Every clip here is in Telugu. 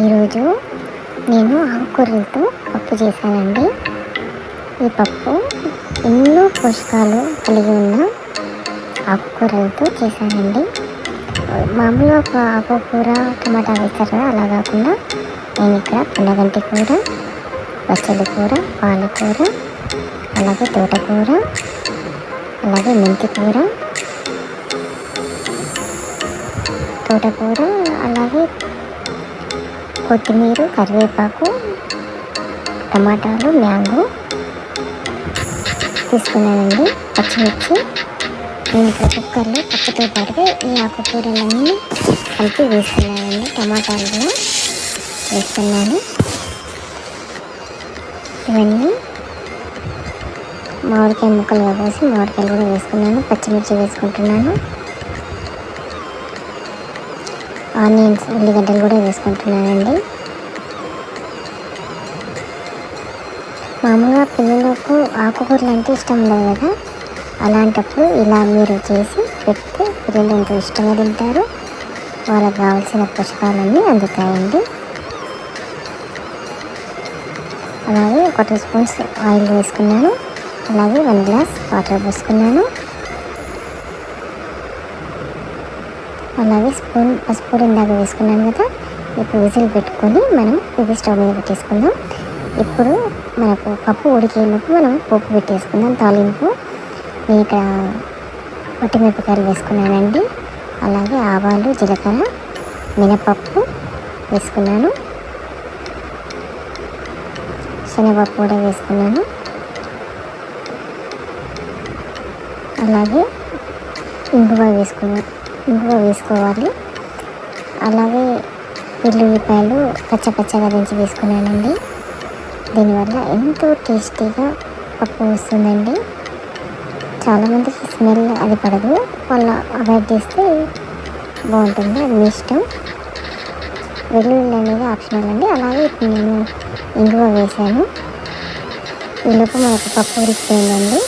ఈరోజు నేను ఆకుకూరలతో పప్పు చేశానండి. ఈ పప్పు ఎన్నో పోషకాలు కలిగి ఉన్న ఆకుకూరలతో చేశానండి. మామూలుగా ఒక ఆకుకూర టమాటా వేస్తారు కదా అలా కాకుండా నేను ఇక్కడ పుల్లగంటి కూర పచ్చడి కూర పాలకూర అలాగే తోటకూర అలాగే మెంతి కూర తోటకూర అలాగే కొత్తిమీర కరివేపాకు టమాటాలు మ్యాంగో తీసుకున్నానండి. పచ్చిమిర్చి నేను ఇక్కడ కుక్కర్లో పప్పుతో పాటుగా ఈ ఆకుకూరలన్నీ కలిపి వేసుకున్నానండి. టమాటాలు కూడా వేస్తున్నాను ఇవన్నీ మామిడికాయ ముక్కలుగా కోసి మామిడికాయలు కూడా వేసుకున్నాను. పచ్చిమిర్చి వేసుకుంటున్నాను. ఆనియన్స్ ఉల్లిగడ్డలు కూడా వేసుకుంటున్నానండి. మామూలుగా పిల్లలకు ఆకుకూరలు అంటే ఇష్టం ఉండదు కదా. అలాంటప్పుడు ఇలా మీరు చేసి పెడితే పిల్లలు ఎంతో ఇష్టంగా తింటారు. వాళ్ళకి కావాల్సిన పోషకాలన్నీ అందుతాయండి. అలాగే ఒక టూ స్పూన్స్ ఆయిల్ వేసుకున్నాను. అలాగే వన్ గ్లాస్ వాటర్ పోసుకున్నాను. అలాగే స్పూన్ పసుపు ఇందాక వేసుకున్నాను కదా ఇప్పుడు విజిల్ పెట్టుకొని మనం ఇది స్టవ్ మీద పెట్టేసుకుందాం. ఇప్పుడు మనకు పప్పు ఉడికేలోపు మనం పోపు పెట్టేసుకుందాం తాలింపు. నేను ఇక్కడ వట్టిమిరపకాయలు వేసుకున్నానండి. అలాగే ఆవాలు జీలకర్ర మినపప్పు వేసుకున్నాను. శనగపప్పు కూడా వేసుకున్నాను. అలాగే ఇంగువ వేసుకున్నాను. ఇంగువ వేసుకోవాలి. అలాగే వెల్లుల్లిపాయలు పచ్చపచ్చగా దించి వేసుకున్నానండి. దీనివల్ల ఎంతో టేస్టీగా పప్పు వస్తుందండి. చాలామందికి స్మెల్ అది పడదు. వాళ్ళు అవాయిడ్ చేస్తే బాగుంటుంది. అది మీ ఇష్టం. వెల్లుల్లి అనేది ఆప్షనల్ అండి. అలాగే ఇప్పుడు నేను ఇంగువ వేసాను ఈలోపు మనకు పప్పు ఉడికిపోయిందండి.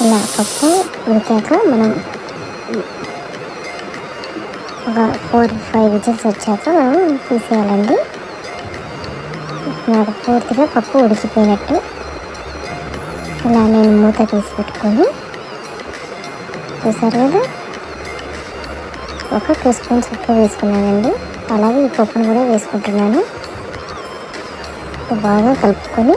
ఇలా పప్పు ఉడికాక మనం ఒక ఫోర్ ఫైవ్ విజిల్స్ వచ్చాక మనం తీసేయాలండి. నాకు పూర్తిగా పప్పు ఉడికిపోయినట్టు. ఇలా నేను మూత తీసి పెట్టుకొని చూసారు కదా? ఒక టూ స్పూన్స్ ఉప్పు వేసుకున్నానండి. అలాగే ఈ పప్పును కూడా వేసుకుంటున్నాను. బాగా కలుపుకొని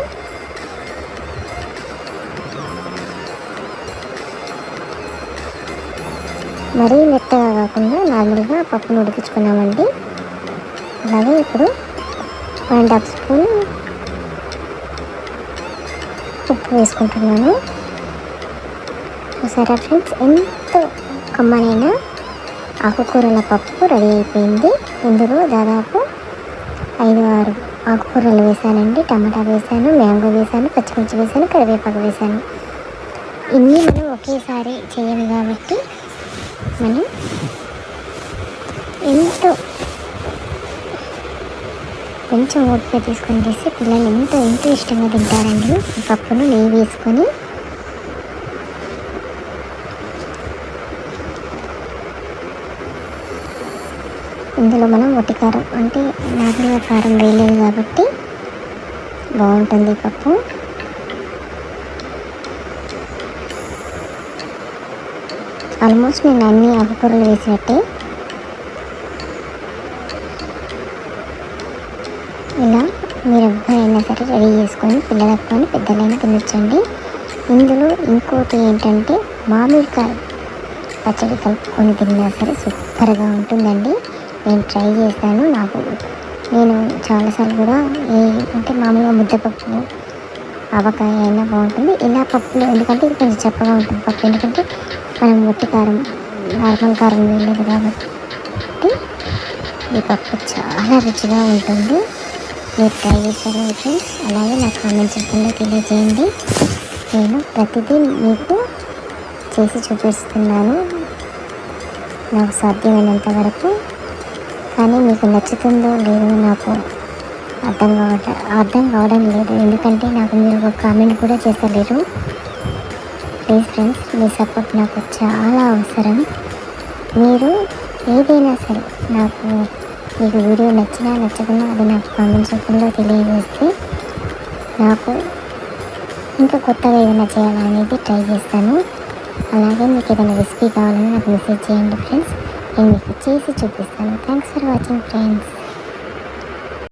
మరీ మెత్తగా కాకుండా నార్మల్గా పప్పును ఉడికించుకున్నామండి. అలాగే ఇప్పుడు వన్ అండ్ హాఫ్ స్పూన్ ఉప్పు వేసుకుంటున్నాను. చూసారా ఫ్రెండ్స్ ఎంతో కమ్మనైన ఆకుకూరల పప్పు రెడీ అయిపోయింది. ఇందులో దాదాపు ఐదు ఆరు ఆకుకూరలు వేసానండి. టమాటా వేసాను మ్యాంగో వేసాను పచ్చిమిర్చి వేసాను కరివేపాకు వేసాను. ఇన్ని మనం ఒకేసారి చేయము కాబట్టి మనం ఎంతో కొంచెం ఓపిక తీసుకొని చేస్తే పిల్లలు ఎంతో ఎంతో ఇష్టంగా తింటారండి. ఈ పప్పును నెయ్యి వేసుకొని. ఇందులో మనం ఒట్టి కారం అంటే నార్మల్గా కారం వేయలేదు కాబట్టి బాగుంటుంది ఈ పప్పు. ఆల్మోస్ట్ నేను అన్ని ఆకుకూరలు వేసినట్టే. ఇలా మీరు ఎవ్వరైనా సరే రెడీ చేసుకొని పిల్లలకు కానీ పెద్దలైనా తినొచ్చండి. ఇందులో ఇంకోటి ఏంటంటే మామిడికాయ పచ్చడి కలుపుకొని తిన్నా సరే సూపర్గా ఉంటుందండి. నేను ట్రై చేశాను నాకు. నేను చాలాసార్లు కూడా ఏ అంటే మామూలుగా ముద్దపప్పు ఆవకాయ అయినా బాగుంటుంది. ఇలా పప్పులు ఎందుకంటే ఇది కొంచెం చప్పగా ఉంటుంది పప్పు. ఎందుకంటే మనం ఒట్టి కారం నార్మల్ కారం వేయలేదు కాబట్టి. ఈ పప్పు చాలా రుచిగా ఉంటుంది. మీరు ట్రై చేశారు ఫ్రెండ్స్ అలాగే నా కామెంట్ చెప్పండి తెలియజేయండి. నేను ప్రతిదీ మీకు చేసి చూపిస్తున్నాను. నాకు సాధ్యమైనంత వరకు. కానీ మీకు నచ్చుతుందో లేదో నాకు అర్థం కావట అర్థం కావడం లేదు. ఎందుకంటే నాకు మీరు ఒక కామెంట్ కూడా చేస్తలేరు. ప్లీజ్ ఫ్రెండ్స్ మీ సపోర్ట్ నాకు చాలా అవసరం. మీరు ఏదైనా సరే నాకు మీకు వీడియో నచ్చినా నచ్చకున్నా అది నాకు కామెంట్ రూపంలో తెలియజేస్తే నాకు ఇంకా కొత్తగా ఏదైనా చేయాలనేది ట్రై చేస్తాను. అలాగే మీకు ఏదైనా రెసిపీ కావాలని నాకు మెసేజ్ చేయండి ఫ్రెండ్స్. నేను మీకు చేసి చూపిస్తాను. Thanks for watching friends.